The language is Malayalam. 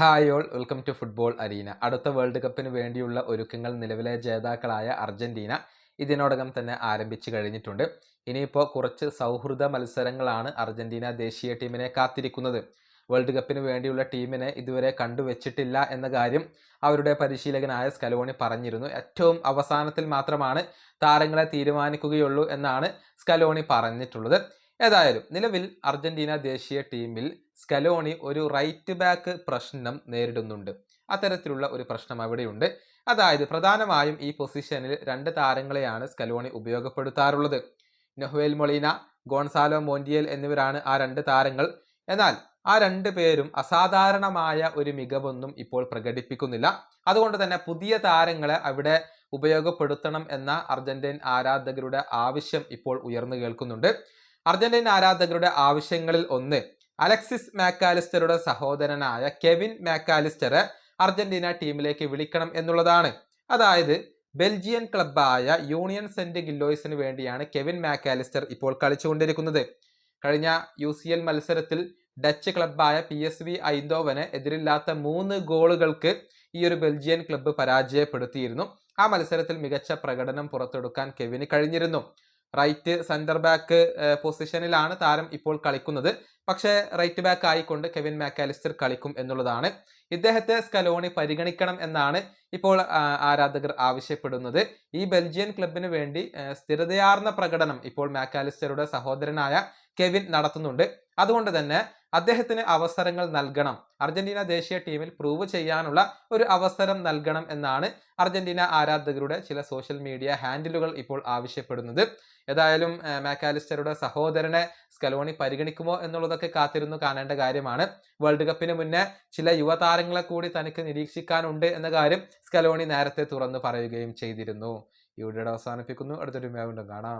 Hi all welcome to football arena. അടുത്ത വേൾഡ് കപ്പിന് വേണ്ടിയുള്ള ഒരുക്കങ്ങൾ നിലവിലെ ജേതാക്കളായ അർജന്റീന ഇതിനോടകം തന്നെ ആരംഭിച്ചു കഴിഞ്ഞിട്ടുണ്ട്. ഇനിയിപ്പോൾ കുറച്ച് സൗഹൃദ മത്സരങ്ങളാണ് അർജന്റീന ദേശീയ ടീമിനെ കാത്തിരിക്കുന്നത്. വേൾഡ് കപ്പിന് വേണ്ടിയുള്ള ടീമിനെ ഇതുവരെ കണ്ടുവച്ചിട്ടില്ല എന്ന കാര്യം അവരുടെ പരിശീലകനായ സ്കലോണി പറഞ്ഞിരുന്നു. ഏറ്റവും അവസാനത്തിൽ മാത്രമാണ് താരങ്ങളെ തീരുമാനിക്കുകയുള്ളൂ എന്നാണ് സ്കലോണി പറഞ്ഞിട്ടുള്ളത്. ഏതായാലും നിലവിൽ അർജന്റീന ദേശീയ ടീമിൽ സ്കലോണി ഒരു റൈറ്റ് ബാക്ക് പ്രശ്നം നേരിടുന്നുണ്ട്. അത്തരത്തിലുള്ള ഒരു പ്രശ്നം അവിടെയുണ്ട്. അതായത് പ്രധാനമായും ഈ പൊസിഷനിൽ രണ്ട് താരങ്ങളെയാണ് സ്കലോണി ഉപയോഗപ്പെടുത്താറുള്ളത്. നൊഹുവേൽ മൊളീന ഗോൺസാലോ മോന്റിയൽ എന്നിവരാണ് ആ രണ്ട് താരങ്ങൾ. എന്നാൽ ആ രണ്ട് പേരും അസാധാരണമായ ഒരു മികവൊന്നും ഇപ്പോൾ പ്രകടിപ്പിക്കുന്നില്ല. അതുകൊണ്ട് തന്നെ പുതിയ താരങ്ങളെ അവിടെ ഉപയോഗപ്പെടുത്തണം എന്ന അർജന്റീൻ ആരാധകരുടെ ആവശ്യം ഇപ്പോൾ ഉയർന്നു കേൾക്കുന്നുണ്ട്. അർജന്റീൻ ആരാധകരുടെ ആവശ്യങ്ങളിൽ ഒന്ന്. അലക്സിസ് മാക്കാലിസ്റ്ററുടെ സഹോദരനായ കെവിൻ മാക്കാലിസ്റ്ററെ അർജന്റീന ടീമിലേക്ക് വിളിക്കണം എന്നുള്ളതാണ്. അതായത് ബെൽജിയൻ ക്ലബായ യൂണിയൻ സെന്റ് ഗില്ലോയിസിന് വേണ്ടിയാണ് കെവിൻ മാക്കാലിസ്റ്റർ ഇപ്പോൾ കളിച്ചുകൊണ്ടിരിക്കുന്നത്. കഴിഞ്ഞ യു സി എൽ മത്സരത്തിൽ ഡച്ച് ക്ലബായ പി എസ് വി ഐന്തോവന് എതിരില്ലാത്ത മൂന്ന് ഗോളുകൾക്ക് ഈ ഒരു ബെൽജിയൻ ക്ലബ്ബ് പരാജയപ്പെടുത്തിയിരുന്നു. ആ മത്സരത്തിൽ മികച്ച പ്രകടനം പുറത്തെടുക്കാൻ കെവിന് കഴിഞ്ഞിരുന്നു. റൈറ്റ് സെന്റർ ബാക്ക് പൊസിഷനിലാണ് താരം ഇപ്പോൾ കളിക്കുന്നത്. പക്ഷേ റൈറ്റ് ബാക്ക് ആയിക്കൊണ്ട് കെവിൻ മാക്കാലിസ്റ്റർ കളിക്കും എന്നുള്ളതാണ്. ഇദ്ദേഹത്തെ സ്കലോണി പരിഗണിക്കണം എന്നാണ് ഇപ്പോൾ ആരാധകർ ആവശ്യപ്പെടുന്നത്. ഈ ബെൽജിയൻ ക്ലബിന് വേണ്ടി സ്ഥിരതയാർന്ന പ്രകടനം ഇപ്പോൾ മാക്കാലിസ്റ്ററുടെ സഹോദരനായ കെവിൻ നടത്തുന്നുണ്ട്. അതുകൊണ്ട് തന്നെ അദ്ദേഹത്തിന് അവസരങ്ങൾ നൽകണം. അർജന്റീന ദേശീയ ടീമിൽ പ്രൂവ് ചെയ്യാനുള്ള ഒരു അവസരം നൽകണം എന്നാണ് അർജന്റീന ആരാധകരുടെ ചില സോഷ്യൽ മീഡിയ ഹാൻഡിലുകൾ ഇപ്പോൾ ആവശ്യപ്പെടുന്നത്. ഏതായാലും മാക്കാലിസ്റ്ററുടെ സഹോദരനെ സ്കലോണി പരിഗണിക്കുമോ എന്നുള്ളതൊക്കെ കാത്തിരുന്നു കാണേണ്ട കാര്യമാണ്. വേൾഡ് കപ്പിന് മുന്നേ ചില യുവതാരങ്ങളെ കൂടി തനിക്ക് നിരീക്ഷിക്കാനുണ്ട് എന്ന കാര്യം സ്കലോണി നേരത്തെ തുറന്നു പറയുകയും ചെയ്തിരുന്നു. ഈ വീഡിയോ അവസാനിപ്പിക്കുന്നു. അടുത്തൊരു കാണാം.